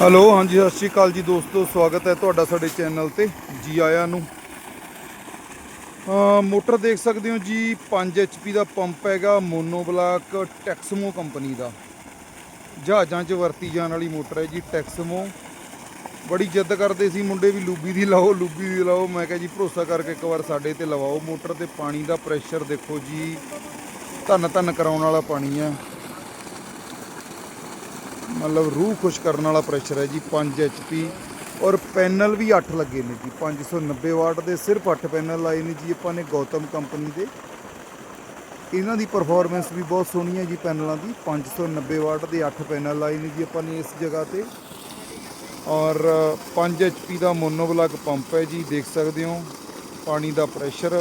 Hello, ਹਾਂਜੀ, ਸਤਿ ਸ਼੍ਰੀ ਅਕਾਲ ਜੀ ਦੋਸਤੋ, ਸਵਾਗਤ ਹੈ ਤੁਹਾਡਾ ਸਾਡੇ ਚੈਨਲ ਤੇ, ਜੀ ਆਇਆਂ ਨੂੰ। ਮੋਟਰ ਦੇਖ ਸਕਦੇ ਹੋ ਜੀ 5 HP ਦਾ ਪੰਪ ਹੈਗਾ, ਮੋਨੋ ਬਲਾਕ ਟੈਕਸਮੋ ਕੰਪਨੀ ਦਾ। ਜਹਾਜ਼ਾਂ 'ਚ ਵਰਤੀ ਜਾਣ ਵਾਲੀ ਮੋਟਰ ਹੈ ਜੀ, ਟੈਕਸਮੋ। ਬੜੀ ਜਿੱਦ ਕਰਦੇ ਸੀ ਮੁੰਡੇ ਵੀ, ਲੂਬੀ ਦੀ ਲਾਓ, ਲੂਬੀ ਦੀ ਲਾਓ। ਮੈਂ ਕਿਹਾ ਜੀ, ਭਰੋਸਾ ਕਰਕੇ ਇੱਕ ਵਾਰ ਸਾਡੇ ਤੇ ਲਵਾਓ। ਮੋਟਰ ਤੇ ਪਾਣੀ ਦਾ ਪ੍ਰੈਸ਼ਰ ਦੇਖੋ ਜੀ ਧੰਨ ਧੰਨ ਕਰਾਉਣ ਵਾਲਾ ਪਾਣੀ ਹੈ। ਮਤਲਬ ਰੂਹ ਖੁਸ਼ ਕਰਨ ਵਾਲਾ ਪ੍ਰੈਸ਼ਰ ਹੈ ਜੀ 5 HP ਔਰ ਪੈਨਲ ਵੀ 8 ਲੱਗੇ ਨੇ ਜੀ 590 ਵਾਟ ਦੇ ਸਿਰਫ 8 ਪੈਨਲ ਲਾਏ ਨੇ ਜੀ ਆਪਾਂ ਨੇ ਗੌਤਮ ਕੰਪਨੀ ਦੇ। ਇਹਨਾਂ ਦੀ ਪਰਫਾਰਮੈਂਸ ਵੀ ਬਹੁਤ ਸੋਹਣੀ ਹੈ ਜੀ ਪੈਨਲਾਂ ਦੀ 590 ਵਾਟ ਦੇ 8 ਪੈਨਲ ਲਾਏ ਨੇ ਜੀ ਆਪਾਂ ਨੇ ਇਸ ਜਗ੍ਹਾ ਤੇ। ਔਰ 5 HP ਦਾ ਮੋਨੋਬਲਾਕ ਪੰਪ ਹੈ ਜੀ, ਦੇਖ ਸਕਦੇ ਹੋ, ਪਾਣੀ ਦਾ ਪ੍ਰੈਸ਼ਰ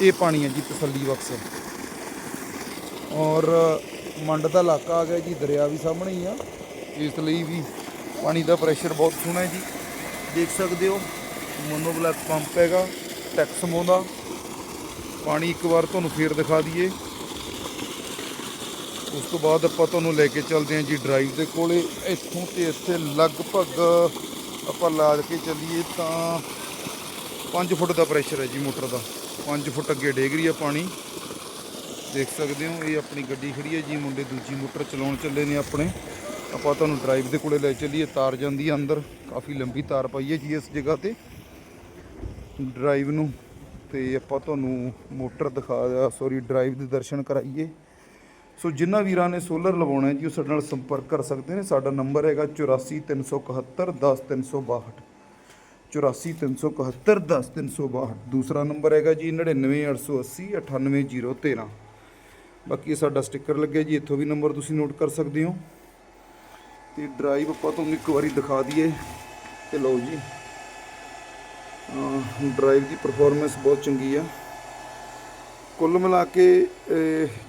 ਇਹ ਪਾਣੀ ਹੈ ਜੀ ਤਸੱਲੀ ਬਖਸ਼। ਔਰ ਮੰਡ ਦਾ ਇਲਾਕਾ ਆ ਗਿਆ ਜੀ, ਦਰਿਆ ਵੀ ਸਾਹਮਣੇ ਹੀ ਆ। ਇਸ ਲਈ ਵੀ ਪਾਣੀ ਦਾ ਪ੍ਰੈਸ਼ਰ ਬਹੁਤ ਸੋਹਣਾ ਹੈ ਜੀ। ਦੇਖ ਸਕਦੇ ਹੋ ਮੋਨੋਬਲੈਕ ਪੰਪ ਹੈਗਾ ਟੈਕਸਮੋ ਦਾ। ਪਾਣੀ ਇੱਕ ਵਾਰ ਤੁਹਾਨੂੰ ਫੇਰ ਦਿਖਾ ਦਈਏ। ਉਸ ਤੋਂ ਬਾਅਦ ਆਪਾਂ ਤੁਹਾਨੂੰ ਲੈ ਕੇ ਚੱਲਦੇ ਹਾਂ ਜੀ ਡਰਾਈਵ ਦੇ ਕੋਲੇ। ਇੱਥੋਂ ਤੇ ਇੱਥੇ ਲਗਭਗ ਆਪਾਂ ਲਾ ਕੇ ਚੱਲੀਏ ਤਾਂ 5 ਫੁੱਟ ਦਾ ਪ੍ਰੈਸ਼ਰ ਹੈ ਜੀ ਮੋਟਰ ਦਾ। 5 ਫੁੱਟ ਅੱਗੇ ਡੇਗ ਰਹੀ ਹੈ ਪਾਣੀ। ਦੇਖ ਸਕਦੇ ਹੋ, ਇਹ ਆਪਣੀ ਗੱਡੀ ਖੜੀ ਹੈ ਜੀ, ਮੁੰਡੇ ਦੂਜੀ ਮੋਟਰ ਚਲਾਉਣ ਚੱਲੇ ਨੇ ਆਪਣੇ। ਆਪਾਂ ਤੁਹਾਨੂੰ ਡਰਾਈਵ ਦੇ ਕੋਲੇ ਲੈ ਚੱਲੀਏ, ਤਾਰ ਜਾਂਦੀ ਹੈ ਅੰਦਰ, ਕਾਫੀ ਲੰਬੀ ਤਾਰ ਪਾਈ ਹੈ ਜੀ ਇਸ ਜਗ੍ਹਾ ਤੇ। ਡਰਾਈਵ ਨੂੰ, ਤੇ ਆਪਾਂ ਤੁਹਾਨੂੰ ਮੋਟਰ ਦਿਖਾ ਸੌਰੀ ਡਰਾਈਵ ਦੇ ਦਰਸ਼ਨ ਕਰਾਈਏ। ਸੋ ਜਿਨ੍ਹਾਂ ਵੀਰਾਂ ਨੇ ਸੋਲਰ ਲਵਾਉਣਾ ਹੈ ਜੀ, ਉਹ ਸਾਡੇ ਨਾਲ ਸੰਪਰਕ ਕਰ ਸਕਦੇ ਨੇ। ਸਾਡਾ ਨੰਬਰ ਹੈਗਾ 84371 10362 84371 10362 ਦੂਸਰਾ ਨੰਬਰ ਹੈਗਾ ਜੀ 99880 98013 ਬਾਕੀ ਇਹ ਸਾਡਾ ਸਟicker ਲੱਗਿਆ ਜੀ, ਇੱਥੋਂ ਵੀ ਨੰਬਰ ਤੁਸੀਂ ਨੋਟ ਕਰ ਸਕਦੇ ਹੋ। ਤੇ ਡਰਾਈਵ ਆਪਾਂ ਤੁਹਾਨੂੰ ਇੱਕ ਵਾਰੀ ਦਿਖਾ ਦਈਏ। ਤੇ ਲਓ ਜੀ। ਡਰਾਈਵ ਦੀ ਪਰਫਾਰਮੈਂਸ ਬਹੁਤ ਚੰਗੀ ਆ। ਕੁੱਲ ਮਿਲਾ ਕੇ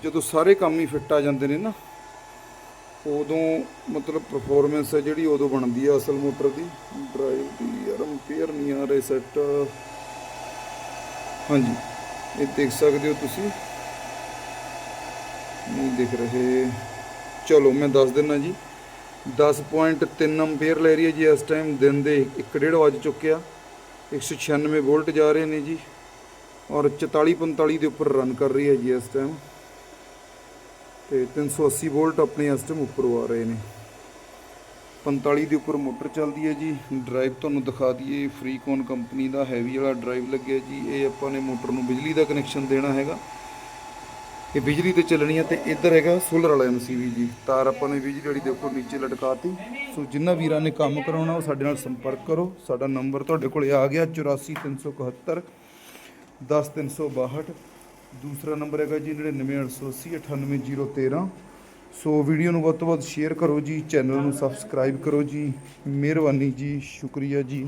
ਜਦੋਂ ਸਾਰੇ ਕੰਮ ਹੀ ਫਿੱਟ ਆ ਜਾਂਦੇ ਨੇ ਨਾ, ਉਦੋਂ ਮਤਲਬ ਪਰਫਾਰਮੈਂਸ ਹੈ ਜਿਹੜੀ, ਉਦੋਂ ਬਣਦੀ ਆ ਅਸਲ ਮੋਟਰ ਦੀ। ਡਰਾਈਵ ਦੀ ਯਾਰ ਅੰਪੀਅਰ ਨਹੀਂ ਆ ਰਹੇ ਸੈੱਟ ਹਾਂਜੀ। ਇਹ ਦੇਖ ਸਕਦੇ ਹੋ ਤੁਸੀਂ। ਨਹੀਂ ਦਿਖ ਰਹੇ। ਚਲੋ ਮੈਂ ਦੱਸ ਦਿੰਦਾ ਜੀ। 10.3 ਅੰਪੀਅਰ ਲੈ ਰਹੀ ਹੈ ਜੀ ਇਸ ਟਾਈਮ ਦਿਨ ਦੇ 1.5 ਵੱਜ ਚੁੱਕਿਆ। 196 ਵੋਲਟ ਜਾ ਰਹੇ ਨੇ ਜੀ। ਔਰ 44 45 ਦੇ ਉੱਪਰ ਰਨ ਕਰ ਰਹੀ ਹੈ ਜੀ ਇਸ ਟਾਈਮ ਤੇ 380 ਵੋਲਟ ਆਪਣੇ ਇਸ ਟਾਈਮ ਉੱਪਰ ਆ ਰਹੇ ਨੇ। 45 ਦੇ ਉੱਪਰ ਮੋਟਰ ਚੱਲਦੀ ਹੈ ਜੀ। ਡਰਾਈਵ ਤੁਹਾਨੂੰ ਦਿਖਾ ਦਈਏ ਫਰੀਕੋਨ ਕੰਪਨੀ ਦਾ ਹੈਵੀ ਵਾਲਾ ਡਰਾਈਵ ਲੱਗਿਆ ਜੀ। ਇਹ ਆਪਾਂ ਨੇ ਮੋਟਰ ਨੂੰ ਬਿਜਲੀ ਦਾ ਕਨੈਕਸ਼ਨ ਦੇਣਾ ਹੈਗਾ। ਇਹ ਬਿਜਲੀ ਤੇ ਚੱਲਣੀ ਹੈ ਤੇ ਇੱਧਰ ਹੈਗਾ ਸੋਲਰ ਵਾਲਾ ਐਮਸੀਵੀ ਜੀ। ਤਾਰ ਆਪਾਂ ਨੇ ਬਿਜਲੀ ਵਾਲੀ ਦੇਖੋ ਉੱਪਰ ਨੀਚੇ ਲਟਕਾਤੀ। ਸੋ ਜਿੰਨਾ ਵੀਰਾਂ ਨੇ ਕੰਮ ਕਰਾਉਣਾ, ਉਹ ਸਾਡੇ ਨਾਲ ਸੰਪਰਕ ਕਰੋ। ਸਾਡਾ ਨੰਬਰ ਤੁਹਾਡੇ ਕੋਲੇ ਆ ਗਿਆ 84371 10362 ਦੂਸਰਾ ਨੰਬਰ ਹੈਗਾ ਜੀ 99880 98013 ਸੋ ਵੀਡੀਓ ਨੂੰ ਵੱਧ ਤੋਂ ਵੱਧ ਸ਼ੇਅਰ ਕਰੋ ਜੀ, ਚੈਨਲ ਨੂੰ ਸਬਸਕ੍ਰਾਈਬ ਕਰੋ ਜੀ। ਮਿਹਰਬਾਨੀ ਜੀ, ਸ਼ੁਕਰੀਆ ਜੀ।